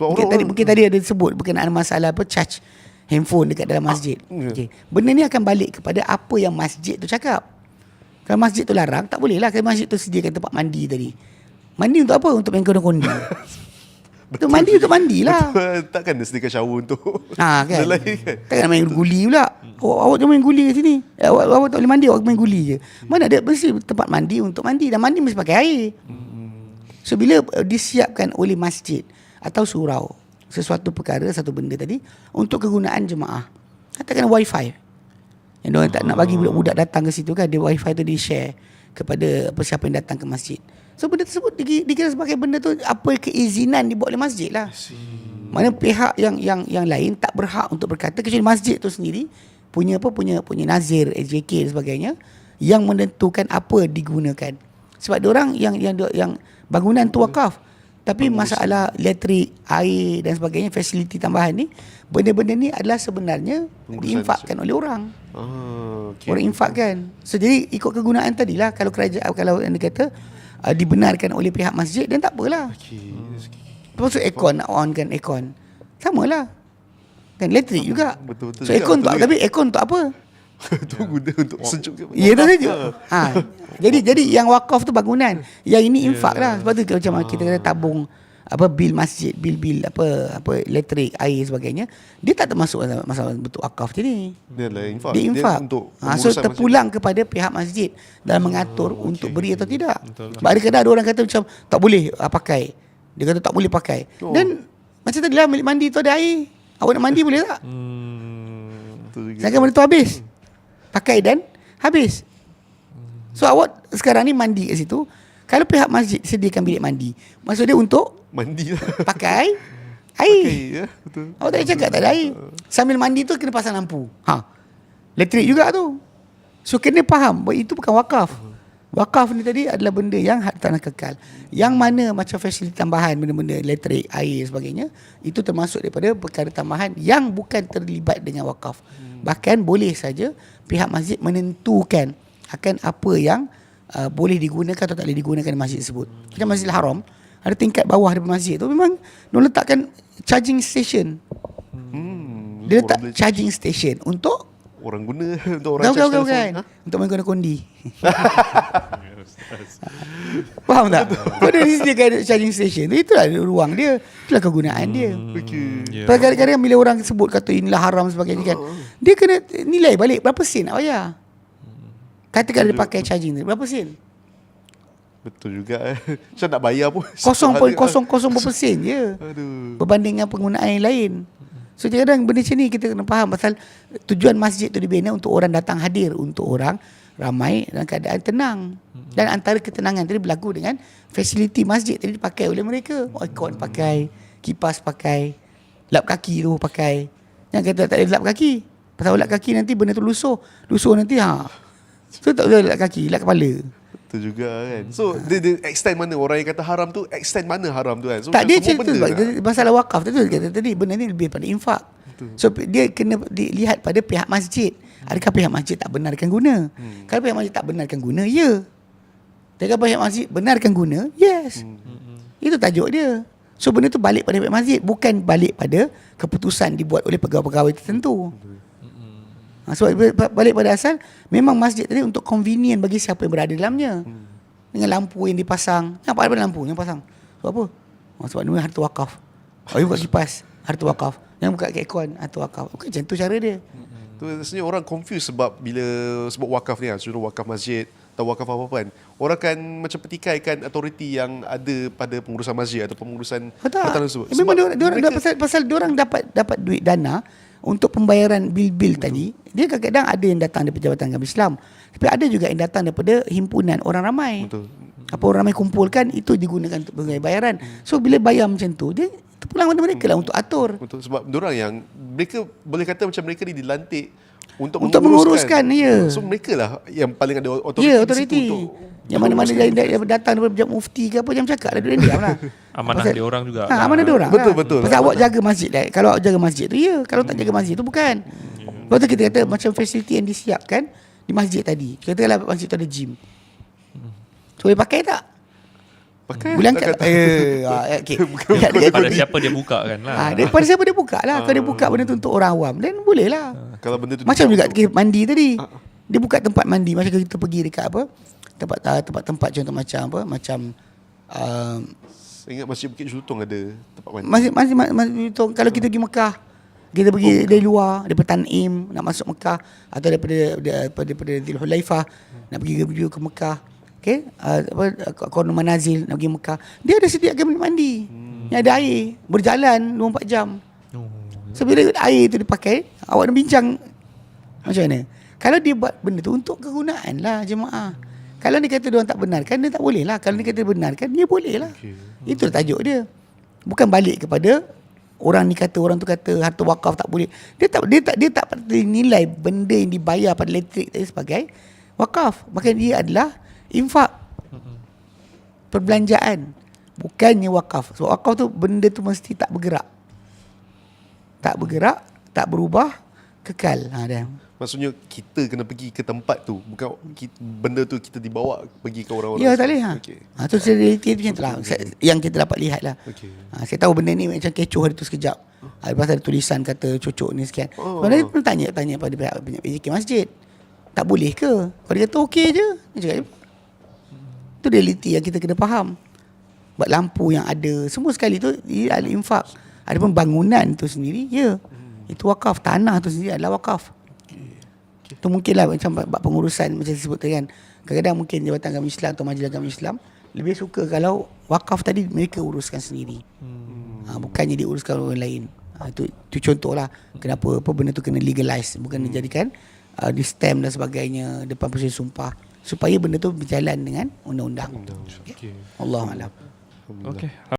Sebab mungkin orang- tadi mungkin tadi ada sebut berkenaan masalah apa charge handphone dekat dalam masjid. ya. Okey. Benda ni akan balik kepada apa yang masjid tu cakap. Kalau masjid tu larang, tak boleh lah. Kalau masjid tu sediakan tempat mandi tadi. Mandi untuk apa? Untuk main kondi-kondi. Betul mandi untuk mandi lah. Takkan dia sediakan shower untuk Ha kan. lain kan. Takkan main guli pula. Awak, awak jangan main guli kat sini. Eh, awak, awak tak boleh mandi, awak main guli je. Mana ada mesti tempat mandi untuk mandi dan mandi mesti pakai air. So bila uh, disiapkan oleh masjid atau surau sesuatu perkara satu benda tadi untuk kegunaan jemaah. Katakan wifi. Yang orang tak nak bagi budak-budak datang ke situ kan dia wifi tu di share kepada apa siapa yang datang ke masjid. So benda tersebut diki- dikira sebagai benda tu apa keizinan dibuat oleh masjid lah. Mana pihak yang yang yang lain tak berhak untuk berkata kecuali masjid tu sendiri punya apa punya punya nazir SJK dan sebagainya yang menentukan apa digunakan. Sebab dia orang yang yang yang bangunan tu wakaf. Tapi masalah elektrik, air dan sebagainya fasiliti tambahan ni benda-benda ni adalah sebenarnya Pengurusan diinfakkan oleh orang. Ah, okay. Orang infakkan. So jadi ikut kegunaan tadilah kalau kerajaan kalau yang dikata uh, dibenarkan oleh pihak masjid dan tak apalah. Okay. Termasuk aircon nak on kan aircon. Samalah. Kan elektrik juga. Betul-betul So aircon untuk juga. tapi aircon untuk apa? tu guna untuk sejuk ke? Ya tu saja. Ha. Jadi jadi yang wakaf tu bangunan. Yang ini infak lah. Sebab tu macam kita kata tabung apa bil masjid, bil-bil apa apa elektrik, air sebagainya. Dia tak termasuk masalah bentuk wakaf je ni. Dia lah infak. Dia infak. untuk ha, so terpulang kepada pihak masjid dalam mengatur Oh, untuk beri atau tidak. Betul. Sebab ada kadang ada orang kata macam tak boleh uh, pakai. Dia kata tak boleh pakai. Oh. Dan macam tadi lah milik mandi tu ada air. Awak nak mandi boleh tak? Hmm. Sedangkan benda tu habis. Pakai dan habis. So awak sekarang ni mandi kat situ. Kalau pihak masjid sediakan bilik mandi, maksud dia untuk Mandi lah. pakai air. Okay, ya, betul. Awak tak cakap tak ada air. Sambil mandi tu kena pasang lampu. Ha. Elektrik juga tu. So kena faham bahawa itu bukan wakaf. Wakaf ni tadi adalah benda yang hak tanah kekal. Yang mana macam fasiliti tambahan benda-benda elektrik, air sebagainya, itu termasuk daripada perkara tambahan yang bukan terlibat dengan wakaf. Bahkan boleh saja pihak masjid menentukan akan apa yang uh, boleh digunakan atau tak boleh digunakan di masjid tersebut. Macam Masjidil Haram, ada tingkat bawah daripada masjid tu memang dia letakkan charging station. Hmm, Dia orang letak charging station untuk orang guna untuk orang telefon. kan Ha? Untuk main guna kondi Faham tak? Kau dah disediakan charging station tu Itulah ruang dia Itulah kegunaan dia Okay. Ya. yeah. Kadang-kadang bila orang sebut Kata inilah haram sebagainya kan Dia kena nilai balik Berapa sen nak bayar Katakan dia pakai charging tu Berapa sen? Betul juga eh. Macam nak bayar pun. 0.00 berapa sen je Aduh. Berbanding dengan penggunaan yang lain So kadang benda macam ni kita kena faham pasal tujuan masjid tu dibina untuk orang datang hadir untuk orang ramai dalam keadaan tenang. Dan antara ketenangan tadi berlaku dengan fasiliti masjid tadi dipakai oleh mereka. Oh, aircon pakai, kipas pakai, lap kaki tu pakai. Jangan kata tak ada lap kaki. Pasal lap kaki nanti benda tu lusuh. Lusuh nanti ha. So tak boleh lap kaki, lap kepala. Betul juga kan. So dia, dia extend mana orang yang kata haram tu extend mana haram tu kan. So tak dia cerita sebab lah. masalah wakaf tu kata tadi benda ni lebih pada infak. So pi- dia kena dilihat pada pihak masjid. Adakah pihak masjid tak benarkan guna? Hmm. Kalau pihak masjid tak benarkan guna, ya. Dan kalau pihak masjid benarkan guna, yes. Hmm. Itu tajuk dia. So benda tu balik pada pihak masjid bukan balik pada keputusan dibuat oleh pegawai-pegawai tertentu. Ha, sebab ba- balik pada asal memang masjid tadi untuk convenient bagi siapa yang berada dalamnya. Dengan lampu yang dipasang. Nampak ada lampu yang pasang. Sebab apa? Oh, sebab ni harta wakaf. Oh, you buka kipas, harta wakaf. Yang buka aircon, harta wakaf. Bukan macam tu cara dia. Tu rasanya orang confuse sebab bila sebut wakaf ni kan, contoh wakaf masjid atau wakaf apa-apa kan. Orang kan macam petikaikan authority yang ada pada pengurusan masjid atau pengurusan tak. hartanah tersebut. Eh, memang dia, Sebab dia, dia, mereka- pasal, pasal dia orang dapat dapat duit dana untuk pembayaran bil-bil tadi. Dia kadang-kadang ada yang datang daripada Jabatan Agama Islam. Tapi ada juga yang datang daripada himpunan orang ramai. Betul. Apa orang ramai kumpulkan itu digunakan untuk pembayaran bayaran. So bila bayar macam tu dia terpulang pada mereka lah untuk atur. Betul sebab orang yang mereka boleh kata macam mereka ni dilantik untuk, Untuk menguruskan, ya. So mereka lah yang paling ada authority. Ya, authority. untuk Yang mana-mana menguruskan. yang yang datang daripada jam mufti ke apa jangan cakap lah dia diam lah. Amanah Pasal- dia orang juga. Ha, amanah dia orang. Betul, lah. betul. Pasal awak jaga masjid lah. Kalau awak jaga masjid tu ya, kalau tak jaga masjid tu bukan. Lepas tu kita kata macam fasiliti yang disiapkan di masjid tadi. Katakanlah masjid tu ada gym. So boleh pakai tak? Pakai Boleh angkat tak? Eh, ah, okay. Bukan- dia- Pada siapa dia buka kan lah. Ah, daripada siapa dia buka lah. Kalau dia buka benda tu untuk orang awam, then boleh lah. Kalau benda tu Macam juga kita mandi tadi. Dia buka tempat mandi macam kita pergi dekat apa? Tempat uh, tempat-tempat contoh macam apa? Macam uh, Saya ingat Masjid Bukit Jelutong ada tempat mandi. masih masih masih itu kalau kita pergi Mekah kita pergi oh, dari luar daripada Tanim nak masuk Mekah atau daripada daripada daripada Zulhulaifah nak pergi ke, ke Mekah okey uh, apa Korno Manazil nak pergi Mekah dia ada sediakan mandi hmm. yang ada air berjalan 24 jam. So bila air tu dipakai Awak nak bincang. Macam mana? Kalau dia buat benda tu Untuk kegunaan lah jemaah. Kalau dia kata dia orang tak benarkan Dia tak boleh lah. Kalau dia kata benarkan Dia boleh lah. Okey. Itu tajuk dia. Bukan balik kepada Orang ni kata Orang tu kata Harta wakaf tak boleh. Dia tak dia tak dia tak nilai Benda yang dibayar pada elektrik tadi Sebagai Wakaf. Maka dia adalah Infak. Perbelanjaan. Bukannya wakaf. Sebab wakaf tu Benda tu mesti tak bergerak tak bergerak, tak berubah, kekal. Ha dah. Maksudnya kita kena pergi ke tempat tu Bukan kita, benda tu kita dibawa pergi ke orang-orang Ya, tak boleh. Ha. okay. ha tu realiti macam tu lah. Yang kita dapat lihat lah. Okay. Ha, saya tahu benda ni macam kecoh hari tu sekejap. Ha, lepas ada tulisan kata cocok ni sekian. Oh. Sebenarnya pun tanya tanya pada pihak PJK masjid. Tak boleh ke? Kalau dia kata okey je. Dia cakap, tu realiti yang kita kena faham. Buat lampu yang ada. Semua sekali tu dia ada infak. Adapun bangunan tu sendiri, ya. Itu wakaf. Tanah tu sendiri adalah wakaf. Tu mungkin lah macam bab pengurusan macam disebut tadi kan. Kadang-kadang mungkin Jabatan Agama Islam atau Majlis Agama Islam lebih suka kalau wakaf tadi mereka uruskan sendiri. Hmm. Ha, bukannya diuruskan orang lain. Ha, itu, itu contoh lah kenapa apa benda tu kena legalize. Bukan dijadikan uh, di stamp dan sebagainya depan proses sumpah. Supaya benda tu berjalan dengan undang-undang. Okay. Allah Alam. Okay.